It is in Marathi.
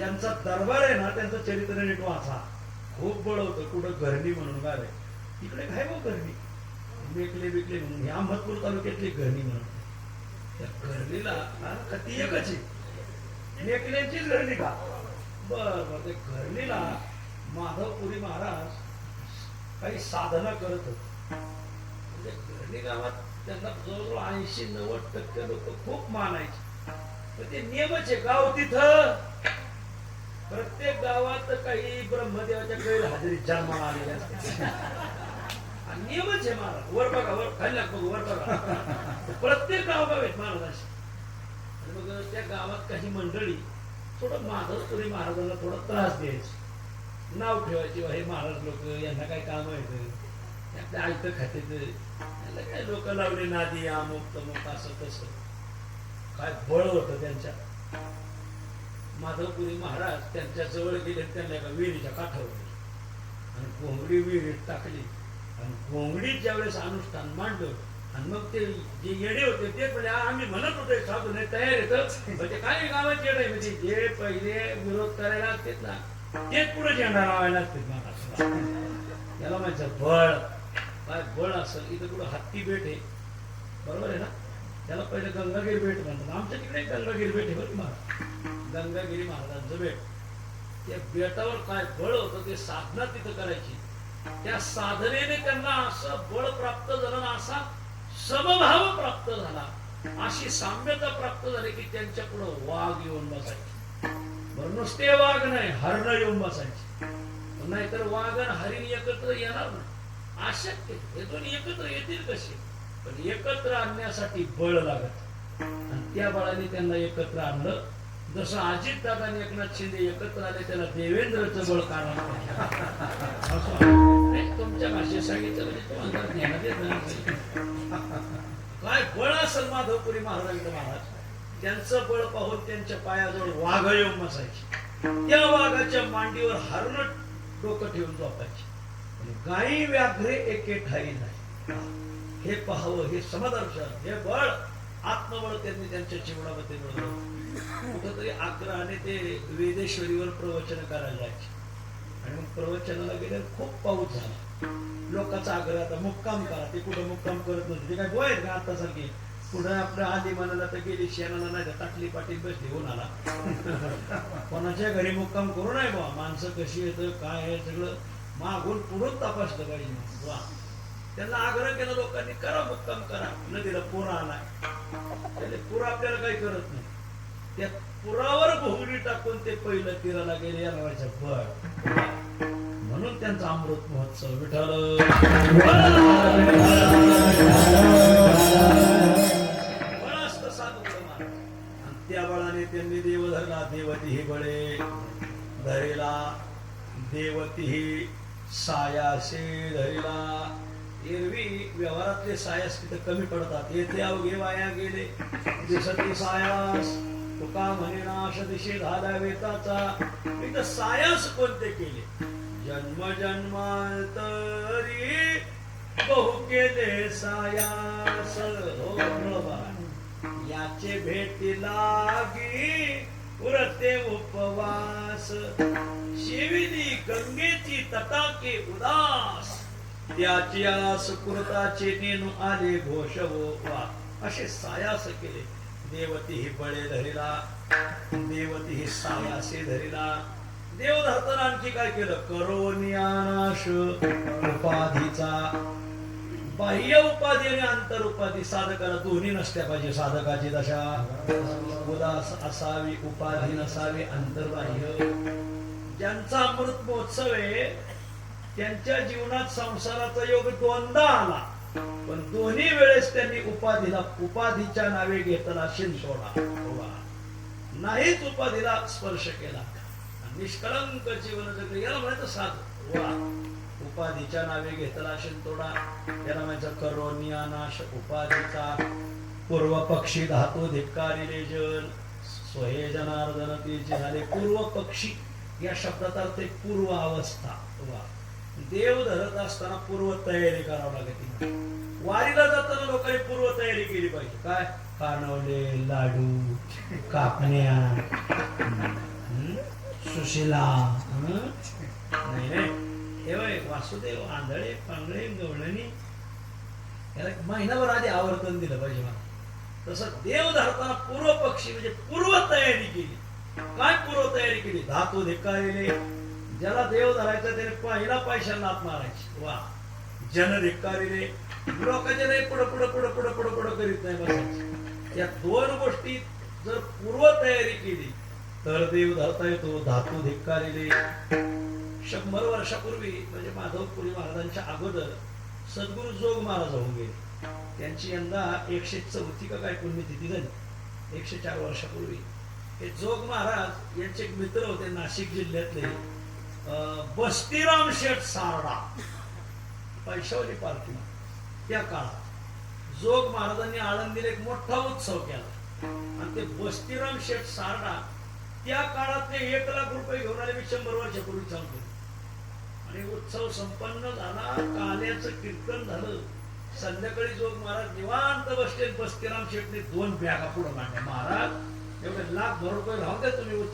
ज्यांचा दरबार आहे ना त्यांचं चरित्र नीट वाचा. खूप बळ होतं. कुठं घरणी म्हणून गाव आहे. इकडे काय हो घरणी. विकले विकले म्हणून. ह्या अहमदपूर तालुक्यातली घरणी म्हणून. त्या घरणीला का ती एकच नेकल्यांचीच घरणी का? बर बर. ते घरणीला माधवपुरी महाराज काही साधना करत होते. म्हणजे घरणी गावात त्यांना जवळजवळ ऐंशी नव्वद टक्के लोक खूप मानायचे. ते नियमच आहे गाव हो तिथं? प्रत्येक गावात काही ब्रह्मदेवाच्या गैर हजेरी जन्माला आलेल्या असतात. आणि नियमच आहे महाराज. वर बघा वर खाल्ल्या बघ वर बघा. प्रत्येक गाव आहेत महाराजांशी. आणि मग त्या गावात काही मंडळी थोडं माधवपुरी महाराजांना थोडा त्रास द्यायचे. नाव ठेवायचे हे महाराज लोक यांना काय काम आहे आपल्या आयत खाते याला काय लोक लावले नादी अमुक तमुक असं तसं. काय बळ होतं त्यांच्या. माधवपुरी महाराज त्यांच्या जवळ गेले त्यांना एका विहिरीच्या काठावर आणि कोंबडी विहिरीत टाकली. आणि कोंबडीत ज्यावेळेस अनुष्ठान मांडलं आणि मग ते जे येडे होते ते म्हणजे आम्ही म्हणत होते साधू नाही तयार येतं म्हणजे काय गावात येडे म्हणजे जे पहिले विरोध करायला असतात ना तेच पुढे झेंडा लावायला असतात महाराज त्याला माहिती बळ. काय बळ असेल? इथं कुठं हत्ती बेट आहे. बरोबर आहे ना? त्याला पहिले गंगागिरी बेट म्हणतात. आमच्या तिकडे गंगागिरी बेट आहे बरं महाराज गंगागिरी महाराजांचं बेट त्या बेटावर काय बळ होतं ते साधना तिथं करायची. त्या साधनेने त्यांना असं बळ प्राप्त झालं ना असा समभाव प्राप्त झाला. अशी साम्यता प्राप्त झाली की त्यांच्या पुढे वाघ येऊन बसायचे. बरं नुसते वाघ नाही हरण येऊन बसायचे. नाहीतर वाघ आणि हरिण एकत्र येणार नाही. अशक्य हे दोन एकत्र येतील कसे? पण एकत्र आणण्यासाठी बळ लागत. आणि त्या बळाने त्यांना एकत्र आणलं. जसं अजित दादा आणि एकनाथ शिंदे एकत्र आले त्याला देवेंद्रचं बळ कारण तुमच्या भाषेत सांगितलं म्हणजे तुम्हाला काय बळ असेल माधवपुरी महाराज महाराज? त्यांचं बळ पाहून त्यांच्या पायाजवळ वाघ येऊन बसायचे. त्या वाघाच्या मांडीवर हरण डोकं ठेवून झोपायचे. आणि गायी व्याघ्रे एके ठाई नाही. हे पाहावं हे समदर्शन हे बळ आत्मबळ त्यांनी त्यांच्या जीवनामध्ये मिळवलं. कुठंतरी आग्रहाने ते वेदेश्वरीवर प्रवचन करायला जायचे. आणि मग प्रवचनाला गेले खूप पाऊस झाला. लोकांचा आग्रह आता मुक्काम करा. ते कुठं मुक्काम करत नव्हते. ते काय गोय का आता सारखे पुढे आपल्या आधी मनाला तर गेली शेणाला नाही तर टाकली पाटील बसली उन्हाला कोणाच्या घरी मुक्काम करू नये बा माणसं कशी येतं काय आहे सगळं मागून पुढून तपासलं पाहिजे वा त्यांना आग्रह केला लोकांनी करा मुक्काम करा. नदीला पूर आलाय. त्याने पूर आपल्याला काही करत नाही. त्या पुरावर भोगडी टाकून ते पहिलं तीराला गेले या नावाच्या बळ म्हणून त्यांचा अमृत महोत्सव विठल त्या बळाने त्यांनी देव धरला देवती ही बळे. धरेला देवती ही सायासे धरेला. एरवी व्यवहारातले सायास तिथं कमी पडतात. येते अवघे वाया गेले. दिसत सायास. तुका म्हणे नाश दिशी झाला वेताचा इथं सायास कोणते केले? जन्म जन्मांतरी बहु केले सायास हो याचे भेटी लागी उरते उपवास. शिविनी गंगेची तटाके उदास. त्याची आस कृताचे नेनू आले घोष वा असे सायास केले. देवती ही बळे धरिला देवती ही सायासे धरिला. देव धरताना आणखी काय केलं? करोनियानाश उपाधीचा. बाह्य उपाधी आणि आंतर उपाधी साधकाला दोन्ही नसल्या पाहिजे साधकाची दशा. उदास असावी उपाधी नसावी अंतर्बाह्य ज्यांचा अमृत महोत्सव आहे त्यांच्या जीवनात संसाराचा योग दोनदा आला. पण दोन्ही वेळेस त्यांनी उपाधीला उपाधीच्या नावे घेतला शिंतोडा. नाहीच उपाधीला स्पर्श केला. निष्कळंक जीवन जगले याला म्हणायचं साध. वा. उपाधीच्या नावे घेतला शिंतोडा. याला म्हणायचं करोनिया उपाधीचा. पूर्व पक्षी धातू धिक्कारिले जन स्वहे जनार्दन तीचे झाले पूर्व पक्षी. या शब्दाचा अर्थ पूर्व अवस्था वा. देव धरत असताना पूर्व तयारी करावी लागते. वारीला जाताना लोकांनी पूर्व तयारी केली पाहिजे. काय? कानवले लाडू कापण्या सुशिला नाही वासुदेव आंधळे पांगळे गवळणी. याला महिनाभर आधी आवर्तन दिलं पाहिजे मला. तसं देव धरताना पूर्व पक्षी म्हणजे पूर्व तयारी केली. काय पूर्व तयारी केली? धातू धिक्कारेले. ज्याला देव धरायचा त्याने पहिला पैशांना आत मारायची. वा. जन धिक्कारेले. लोकांच्या नाही पुढं पुढं पुढं पुढं पुढं पुढं करीत नाही बघा. या दोन गोष्टी जर पूर्व तयारी केली तर देव धरता येतो धातू धिक्कारिले शंभर वर्षापूर्वी म्हणजे माधवपुरी महाराजांच्या अगोदर सद्गुरु जोग महाराज होऊन गेले. त्यांची यंदा एकशे चौथी का काय पुण्यतिथी झाली. एकशे चार वर्षापूर्वी. हे जोग महाराज यांचे एक मित्र होते नाशिक जिल्ह्यातले बस्तीराम शेठ सारडा. पैशावली पार्टी त्या काळात जोग महाराजांनी आळंदीला एक मोठा उत्सव केला. आणि ते बस्तीराम शेठ सारडा त्या काळात ते एक लाख रुपये घेऊन आले मी शंभर वर्षापूर्वी सांगतो. आणि उत्सव संपन्न झाला काल्याचं कीर्तन झालं. संध्याकाळी जोग महाराज निवांत बसले बस्तीराम शेठने दोन बॅगा पुढे मांडल्या. महाराज एवढे लाख भर रुपये राहू द्या तुम्ही उत्सव